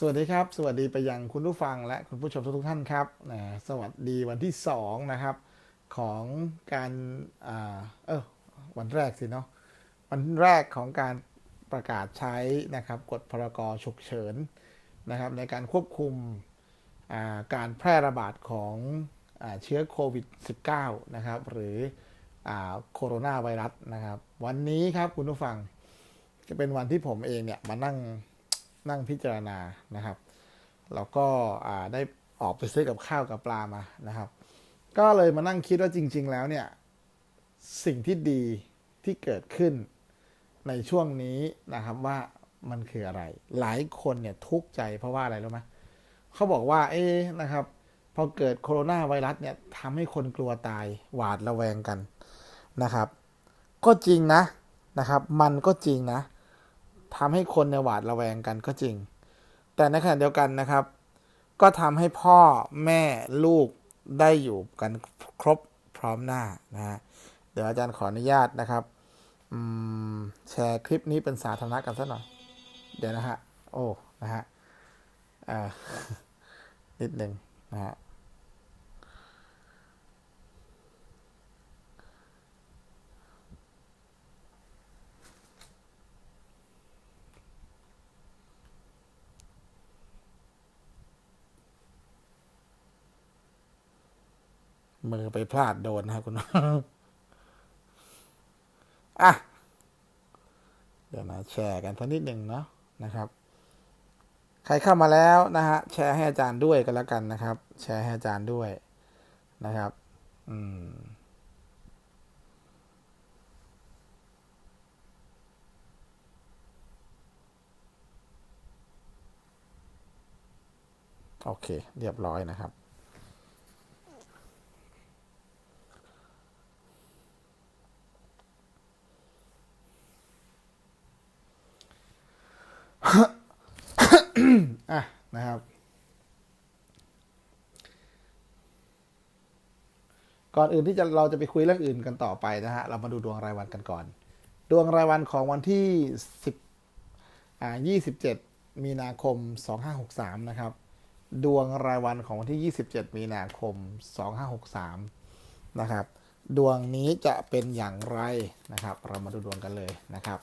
สวัสดีครับ สวัสดีไปยังคุณผู้ฟังและคุณผู้ชมทุกท่านครับนะสวัสดีวันที่ 2 นะครับ ของการอ่าเออวันแรกสิเนาะวันแรกของการประกาศใช้นะครับกฎพรกฉุกเฉินนะครับ ในการควบคุมาการแพร่ระบาดของอเชื้อโควิด -19 นะครับ หรืออโคโรนาไวรัสนะครับ วันนี้ครับคุณผู้ฟังจะเป็นวันที่ผมเองเนี่ยมานั่ง นั่งพิจารณานะครับแล้วก็ได้ออกไปซื้อกับข้าวกับปลามานะครับ ก็เลยมานั่งคิดว่าจริง ๆ แล้วเนี่ยสิ่งที่ดีที่เกิดขึ้นในช่วงนี้นะครับว่ามันคืออะไร หลายคนเนี่ยทุกข์ใจเพราะว่าอะไรรู้ไหมเขาบอกว่าเอ๊ะนะครับพอเกิดโคโรนาไวรัสเนี่ยทำให้คนกลัวตายหวาดระแวงกันนะครับ ก็จริงนะนะครับ มันก็จริงนะ ทำให้คนในหวาดระแวงกันก็จริง แต่ในขณะเดียวกันนะครับ ก็ทำให้พ่อแม่ลูกได้อยู่กันครบพร้อมหน้านะฮะเดี๋ยวอาจารย์ขออนุญาตนะครับแชร์คลิปนี้เป็นสาธารณะกันสักหน่อย เดี๋ยวนะฮะ โอ้ นะฮะอ่านิดหนึ่งนะฮะ มือไปพลาดโดนนะครับคุณอะ เดี๋ยวนะแชร์กันเพิ่มนิดหนึ่งเนาะนะครับ ใครเข้ามาแล้วนะฮะแชร์ให้อาจารย์ด้วยกันแล้วกันนะครับ แชร์ให้อาจารย์ด้วยนะครับ อืมโอเค เรียบร้อยนะครับ อะนะครับ ก่อนอื่นที่จะเราจะไปคุยเรื่องอื่นกันต่อไปนะฮะ เรามาดูดวงรายวันกันก่อน ดวงรายวันของวันที่ 10อ่า27 มีนาคม 2563 นะครับ ดวงรายวันของวันที่ 27 มีนาคม 2563 นะครับ ดวงนี้จะเป็นอย่างไรนะครับ เรามาดูดวงกันเลยนะครับ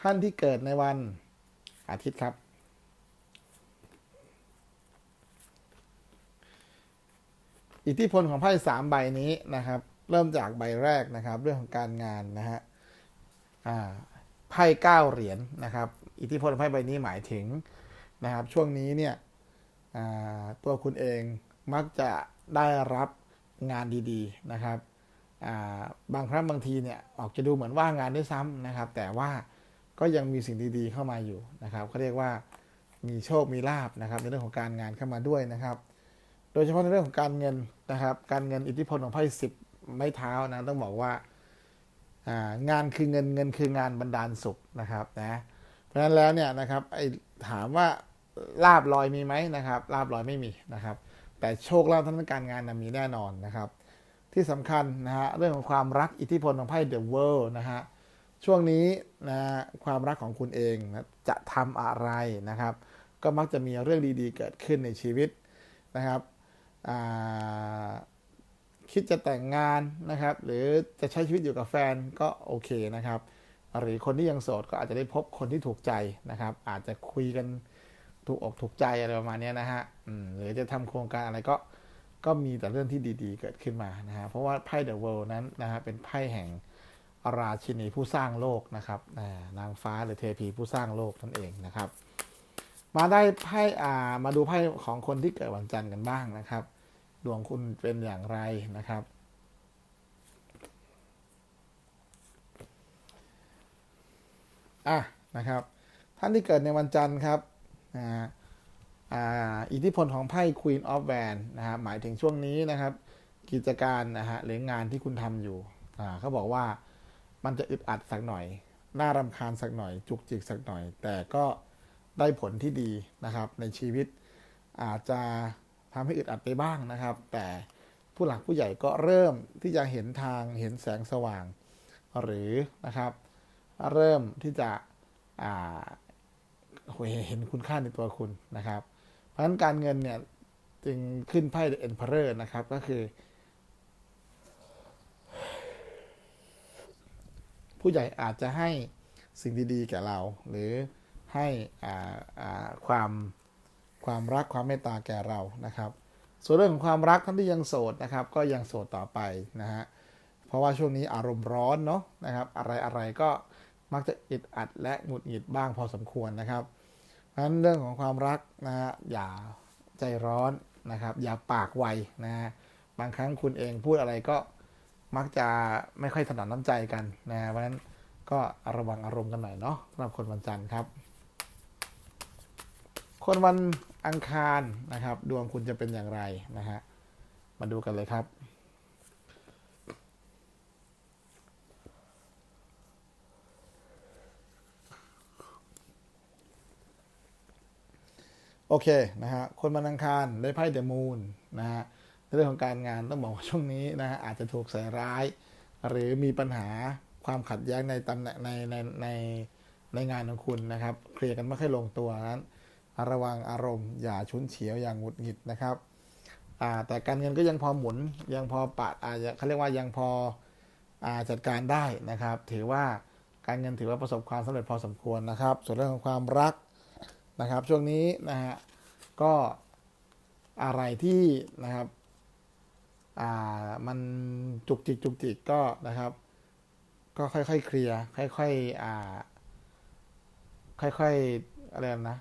ท่านที่เกิดในวัน อาทิตย์ครับ อิทธิพลของไพ่สามใบนี้นะครับ เริ่มจากใบแรกนะครับ เรื่องของการงานนะฮะไพ่เก้าเหรียญนะครับ อิทธิพลของไพ่ใบนี้หมายถึงนะครับ ช่วงนี้เนี่ยตัวคุณเองมักจะได้รับงานดีๆนะครับาบางครั้งบางทีเนี่ยออกจะดูเหมือนว่างงานด้วยซ้ำนะครับ แต่ว่า ก็ยังมีสิ่งดีๆเข้ามาอยู่นะครับเขาเรียกว่ามีโชคมีลาบนะครับในเรื่องของการงานเข้ามาด้วยนะครับ โดยเฉพาะในเรื่องของการเงินนะครับ การเงินอิทธิพลของไพ่สิบไม้เท้านะต้องบอกว่างานคือเงินเงินคืองานบรรดาลสุขนะครับนะเพราะฉะนั้นแล้วเนี่ยนะครับไอ้ถามว่าลาบลอยมีไหมนะครับลาบลอยไม่มีนะครับ แต่โชคลาภทางด้านการงานนะมีแน่นอนนะครับ ที่สำคัญนะฮะเรื่องของความรักอิทธิพลของไพ่เดอะเวิลด์นะฮะ ช่วงนี้นะความรักของคุณเองนะจะทำอะไรนะครับ ก็มักจะมีเรื่องดีๆ เกิดขึ้นในชีวิตนะครับคิดจะแต่งงานนะครับ หรือจะใช้ชีวิตอยู่กับแฟนก็โอเคนะครับ หรือคนที่ยังโสดก็อาจจะได้พบคนที่ถูกใจนะครับ อาจจะคุยกันถูกอกถูกใจอะไรประมาณนี้นะฮะหรือจะทำโครงการอะไรก็ก็มีแต่เรื่องที่ดีๆ เกิดขึ้นมานะฮะเพราะว่าไพ่เดอะเวิลด์นั้นนะฮะเป็นไพ่แห่ง ราชินีผู้สร้างโลกนะครับนางฟ้าหรือเทพีผู้สร้างโลกนั่นเองนะครับ มาได้ไพ่อ่ามาดูไพ่ของคนที่เกิดวันจันทร์กันบ้างนะครับ ดวงคุณเป็นอย่างไรนะครับอะนะครับ ท่านที่เกิดในวันจันทร์ครับอ่าอ่าอิทธิพลของไพ่ Queen of w a n นะฮะหมายถึงช่วงนี้นะครับ กิจการนะฮะหรืองานที่คุณทำอยู่อ่าเขาบอกว่า มันจะอึดอัดสักหน่อย น่ารำคาญสักหน่อย จุกจิกสักหน่อย แต่ก็ได้ผลที่ดีนะครับ ในชีวิตอาจจะทำให้อึดอัดไปบ้างนะครับ แต่ผู้หลักผู้ใหญ่ก็เริ่มที่จะเห็นทางเห็นแสงสว่าง หรือนะครับ เริ่มที่จะเห็นคุณค่าในตัวคุณนะครับ เพราะฉะนั้นการเงินเนี่ยจึงขึ้นไพ่ The Emperor นะครับก็คือ ผู้ใหญ่อาจจะให้สิ่งดีๆแก่เรา หรือให้ความความรักความเมตตาแก่เรานะครับ ส่วนเรื่องของความรักท่านที่ยังโสดนะครับ ก็ยังโสดต่อไปนะฮะเพราะว่าช่วงนี้อารมณ์ร้อนเนาะนะครับ อะไรอะไรก็มักจะอึดอัดและหงุดหงิดบ้างพอสมควรนะครับเพราะฉะนั้นเรื่องของความรักนะฮะอย่าใจร้อนนะครับ อย่าปากไวนะฮะบางครั้งคุณเองพูดอะไรก็ มักจะไม่ค่อยถนอมน้ำใจกันนะเพราะฉะนั้นก็ระวังอารมณ์กันหน่อยเนาะสำหรับคนวันจันทร์ครับ คนวันอังคารนะครับ ดวงคุณจะเป็นอย่างไรนะฮะมาดูกันเลยครับ โอเคนะฮะคนวันอังคารได้ไพ่เดมูนนะฮะ ในเรื่องของการงานต้องบอกว่าช่วงนี้นะฮะอาจจะถูกใส่ร้าย หรือมีปัญหาความขัดแย้งในตำแหน่งในในในในงานของคุณนะครับ เคลียร์กันไม่ค่อยลงตัวนั้น ระวังอารมณ์อย่าชุนเฉียวอย่างหงุดหงิดนะครับแต่การเงินก็ยังพอหมุนยังพอปะอาเขาเรียกว่ายังพออจัดการได้นะครับ ถือว่าการเงินถือว่าประสบความสำเร็จพอสมควรนะครับ ส่วนเรื่องของความรักนะครับ ช่วงนี้นะฮะก็อะไรที่นะครับ อ่ามันจุกจิกจุกจิกก็นะครับ ก็ค่อยๆเคลียร์ค่อยๆอ่า ค่อยๆอะไรนะ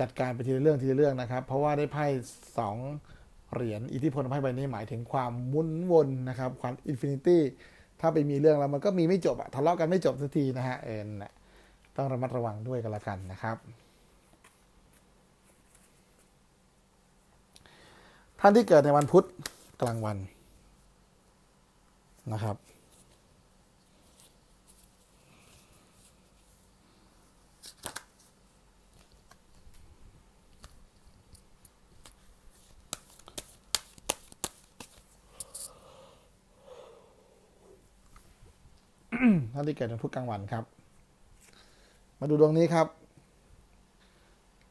จัดการไปทีละเรื่องทีละเรื่องนะครับ เพราะว่าได้ไพ่สองเหรียญอิทธิพลไพ่ใบนี้หมายถึงความมุนวนนะครับ ความอินฟินิตี้ถ้าไปมีเรื่องแล้วมันก็มีไม่จบอะทะเลาะกันไม่จบสักทีนะฮะเอ็นต้องระมัดระวังด้วยกันละกันนะครับ ท่านที่เกิดในวันพุธ กลางวันนะครับ ท่านที่เกิดในพุธกลางวันครับ มาดูดวงนี้ครับ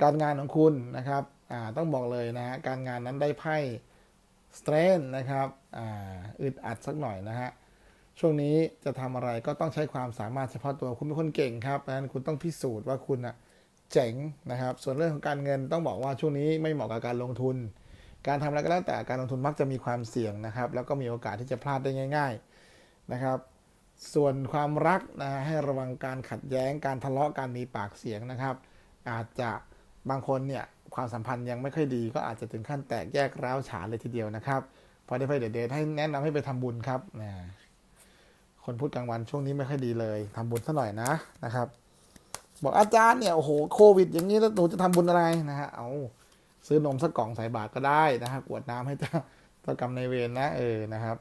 การงานของคุณนะครับ อ่า ต้องบอกเลยนะฮะ การงานนั้นได้ไพ่ สเตรนนะครับอึดอัดสักหน่อยนะฮะช่วงนี้จะทำอะไรก็ต้องใช้ความสามารถเฉพาะตัวคุณเป็นคนเก่งครับดังนั้นคุณต้องพิสูจน์ว่าคุณอะเจ๋งนะครับ ส่วนเรื่องของการเงินต้องบอกว่าช่วงนี้ไม่เหมาะกับการลงทุน การทำอะไรก็แล้วแต่การลงทุนมักจะมีความเสี่ยงนะครับ แล้วก็มีโอกาสที่จะพลาดได้ง่าย ๆนะครับ ส่วนความรักนะให้ระวังการขัดแย้งการทะเลาะการมีปากเสียงนะครับ อาจจะ บางคนเนี่ยความสัมพันธ์ยังไม่ค่อยดีก็อาจจะถึงขั้นแตกแยกร้าวฉานเลยทีเดียวนะครับพอได้ไปเดทให้แนะนำให้ไปทำบุญครับนะคนพูดกลางวันช่วงนี้ไม่ค่อยดีเลยทำบุญซะหน่อยนะนะครับ บอกอาจารย์เนี่ยโอ้โหโควิด อย่างนี้แล้วหนูจะทำบุญอะไรนะฮะเอาซื้อนมสักกล่องใส่บาตรก็ได้นะฮะกวดน้ำให้เจ้าเจ้ากรรมในเวรนะ เออนะครับ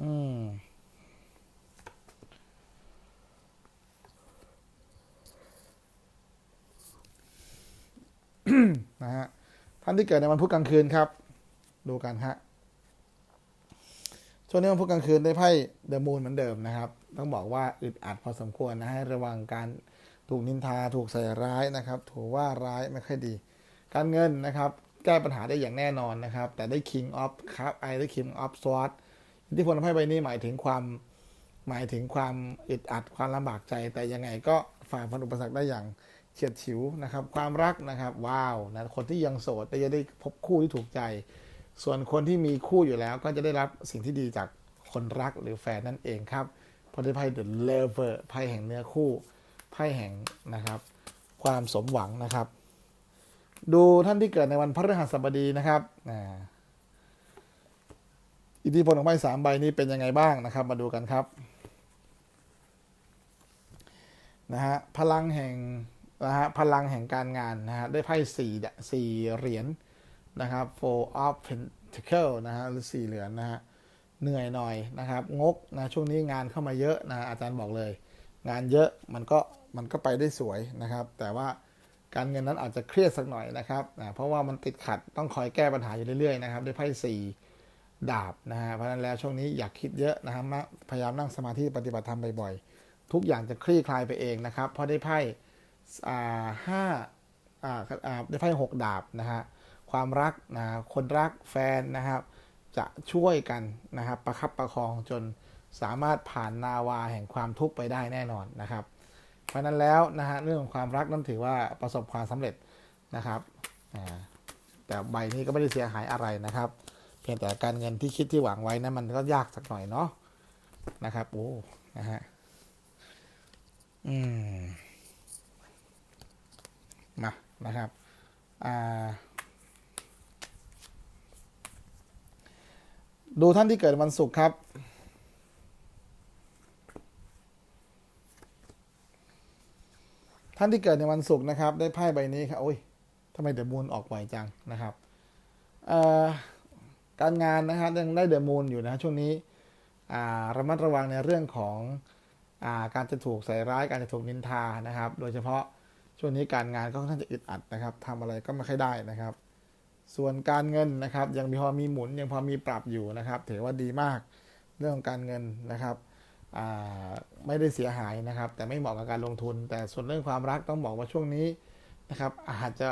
อืม นะฮะท่านที่เกิดในวันพุธกลางคืนครับ ดูกันฮะช่วงนี้วันพุธกลางคืนได้ไพ่เดอะมูนเหมือนเดิมนะครับ ต้องบอกว่าอึดอัดพอสมควรนะให้ระวังการถูกนินทาถูกใส่ร้ายนะครับ ถูกว่าร้ายไม่ค่อยดี การเงินนะครับ แก้ปัญหาได้อย่างแน่นอนนะครับ แต่ได้ King of ครับไอได้ King of Sword อิทธิพลไพ่ใบนี้หมายถึงความหมายถึงความอึดอัดความลำบากใจ แต่ยังไงก็ฝ่าฟันอุปสรรคได้อย่าง เฉียดฉิวนะครับ ความรักนะครับ ว้าวนะคนที่ยังโสดจะได้พบคู่ที่ถูกใจ ส่วนคนที่มีคู่อยู่แล้วก็จะได้รับสิ่งที่ดีจากคนรักหรือแฟนนั่นเองครับพราะได้ไพ่ The Lover ไพ่แห่งเนื้อคู่ไพ่แห่งนะครับ ความสมหวังนะครับ ดูท่านที่เกิดในวันพฤหัสบดีนะครับอ่าอิทธิพลของไพ่สามใบนี้เป็นยังไงบ้างนะครับ มาดูกันครับนะฮะพลังแห่ง นะฮะพลังแห่งการงานนะฮะได้ไพ่สี่สี่เหรียญนะครับ four of pentacle นะฮะหรือสี่เหรียญนะฮะเหนื่อยหน่อยนะครับ งกนะช่วงนี้งานเข้ามาเยอะนะอาจารย์บอกเลย งานเยอะมันก็มันก็ไปได้สวยนะครับ แต่ว่าการเงินนั้นอาจจะเครียดสักหน่อยนะครับนะเพราะว่ามันติดขัดต้องคอยแก้ปัญหาอยู่เรื่อยๆนะครับด้วยไพ่สี่ดาบนะฮะเพราะนั้นแล้วช่วงนี้อยากคิดเยอะนะครับพยายามนั่งสมาธิปฏิบัติธรรมบ่อยๆทุกอย่างจะคลี่คลายไปเองนะครับเพราะได้ไพ่ ห้าอ่าอ่าได้ไพ่หกดาบนะฮะความรักนะคนรักแฟนนะครับ จะช่วยกันนะครับประคับประคองจนสามารถผ่านนาวาแห่งความทุกข์ไปได้แน่นอนนะครับ เพราะนั้นแล้วนะฮะเรื่องของความรักนั้นถือว่าประสบความสำเร็จนะครับแต่ใบนี้ก็ไม่ได้เสียหายอะไรนะครับ เพียงแต่การเงินที่คิดที่หวังไว้นะมันก็ยากสักหน่อยเนาะนะครับโอ้นะฮะอืม มานะครับดูท่านที่เกิดวันศุกร์ครับ ท่านที่เกิดในวันศุกร์นะครับ ได้ไพ่ใบนี้ครับโอ้ยทำไมเดอะมูนออกไวจังนะครับการงานนะครับยังได้เดอะมูนอยู่นะช่วงนี้ระมัดระวังในเรื่องของอการจะถูกใส่ร้ายการจะถูกนินทานะครับ โดยเฉพาะ ช่วงนี้การงานก็ค่อนข้างจะอึดอัดนะครับทำอะไรก็ไม่ค่อยได้นะครับ ส่วนการเงินนะครับยังมีพอมีหมุนยังพอมีปรับอยู่นะครับ ถือว่าดีมากเรื่องของการเงินนะครับไม่ได้เสียหายนะครับ แต่ไม่เหมาะกับการลงทุน แต่ส่วนเรื่องความรักต้องบอกว่าช่วงนี้นะครับ อาจจะ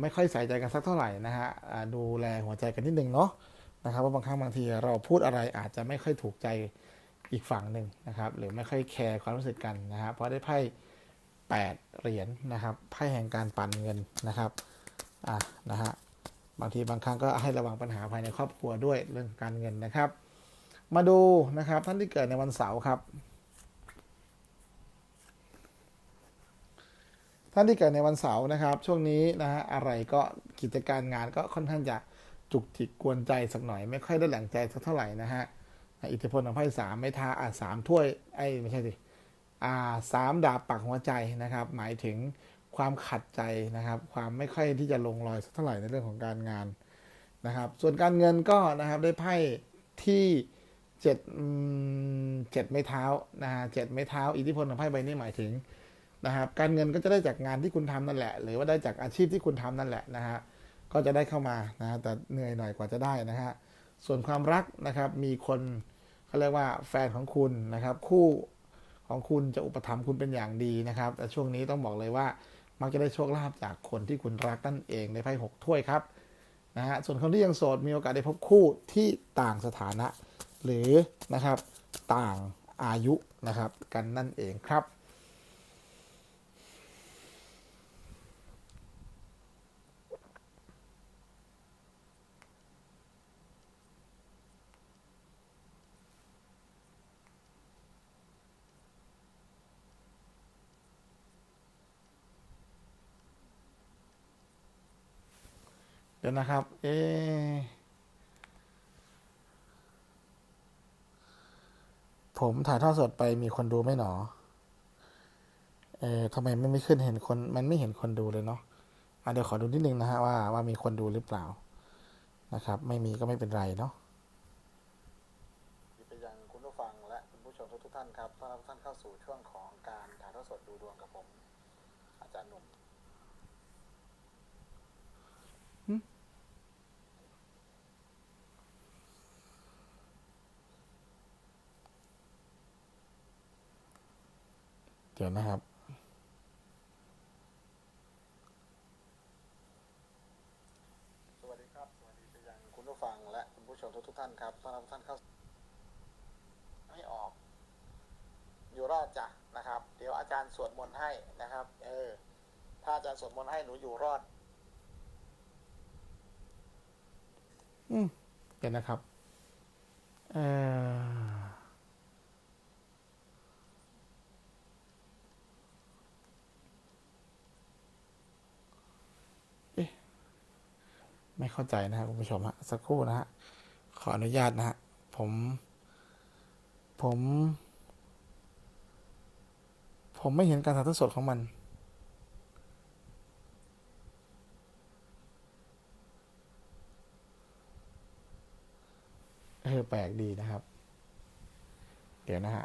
ไม่ค่อยใส่ใจกันสักเท่าไหร่นะฮะดูแลหัวใจกันนิดนึงเนาะนะครับว่าบางครั้งบางทีเราพูดอะไรอาจจะไม่ค่อยถูกใจอีกฝั่งหนึ่งนะครับ หรือไม่ค่อยแคร์ความรู้สึกกันนะฮะเพราะได้ไพ่ แปดเหรียญนะครับไพ่แห่งการปั่นเงินนะครับอะนะฮะบางทีบางครั้งก็ให้ระวังปัญหาภายในครอบครัวด้วยเรื่องการเงินนะครับ มาดูนะครับท่านที่เกิดในวันเสาร์ครับ ท่านที่เกิดในวันเสาร์นะครับ ช่วงนี้นะฮะอะไรก็กิจการงานก็ค่อนข้างจะจุกจิกกวนใจสักหน่อย ไม่ค่อยได้แหล่งใจสักเท่าไหร่นะฮะอิทธิพลของไพ่สามไม่ทาอ่าสามถ้วยไอ้ไม่ใช่สิ สามดาบปักหัวใจนะครับ หมายถึงความขัดใจนะครับ ความไม่ค่อยที่จะลงรอยสักเท่าไหร่ในเรื่องของการงานนะครับ ส่วนการเงินก็นะครับได้ไพ่ที่เจ็ดเจ็ดไม้เท้านะฮะเจ็ดไม้เท้า อิทธิพลของไพ่ใบนี้หมายถึงนะครับการเงินก็จะได้จากงานที่คุณทำนั่นแหละ หรือว่าได้จากอาชีพที่คุณทำนั่นแหละนะฮะก็จะได้เข้ามานะฮะแต่เหนื่อยหน่อยกว่าจะได้นะฮะส่วนความรักนะครับมีคนเขาเรียกว่าแฟนของคุณนะครับ คู่ ของคุณจะอุปถัมภ์คุณเป็นอย่างดีนะครับ แต่ช่วงนี้ต้องบอกเลยว่า มักจะได้โชคลาภจากคนที่คุณรักนั่นเองในไพ่หกถ้วยครับนะฮะส่วนคนที่ยังโสดมีโอกาสได้พบคู่ที่ต่างสถานะ หรือนะครับต่างอายุนะครับ กันนั่นเองครับ ดี๋ยวนะครับ เอผมถ่ายทอดสดไปมีคนดูไหมหนอ เออทำไมไม่ไม่ขึ้นเห็นคน มันไม่เห็นคนดูเลยเนาะอะเดี๋ยวขอดูนิดนึงนะฮะว่าว่ามีคนดูหรือเปล่า นะครับ ไม่มีก็ไม่เป็นไรเนาะไปยังคุณผู้ฟังและคุณผู้ชมทุกท่านครับต้อนรับท่านเข้าสู่ช่วงของการถ่ายทอดสดดูดวงกับผม อาจารย์หนุ่ม เดี๋ยวนะครับ สวัสดีครับ สวัสดีไปยังคุณผู้ฟังและคุณผู้ชมทุกๆท่านครับต้อนรับท่านเข้าไม่ออก อยู่รอดจ้ะนะครับ เดี๋ยวอาจารย์สวดมนต์ให้นะครับ เออ ถ้าอาจารย์สวดมนต์ให้หนูอยู่รอด อืมเดี๋ยวนะครับ เออ ไม่เข้าใจนะครับคุณผู้ชมฮะสักครู่นะฮะขออนุญาตนะฮะผม ผม ผมไม่เห็นการถ่ายทอดสดของมันเออแปลกดีนะครับ เดี๋ยวนะฮะ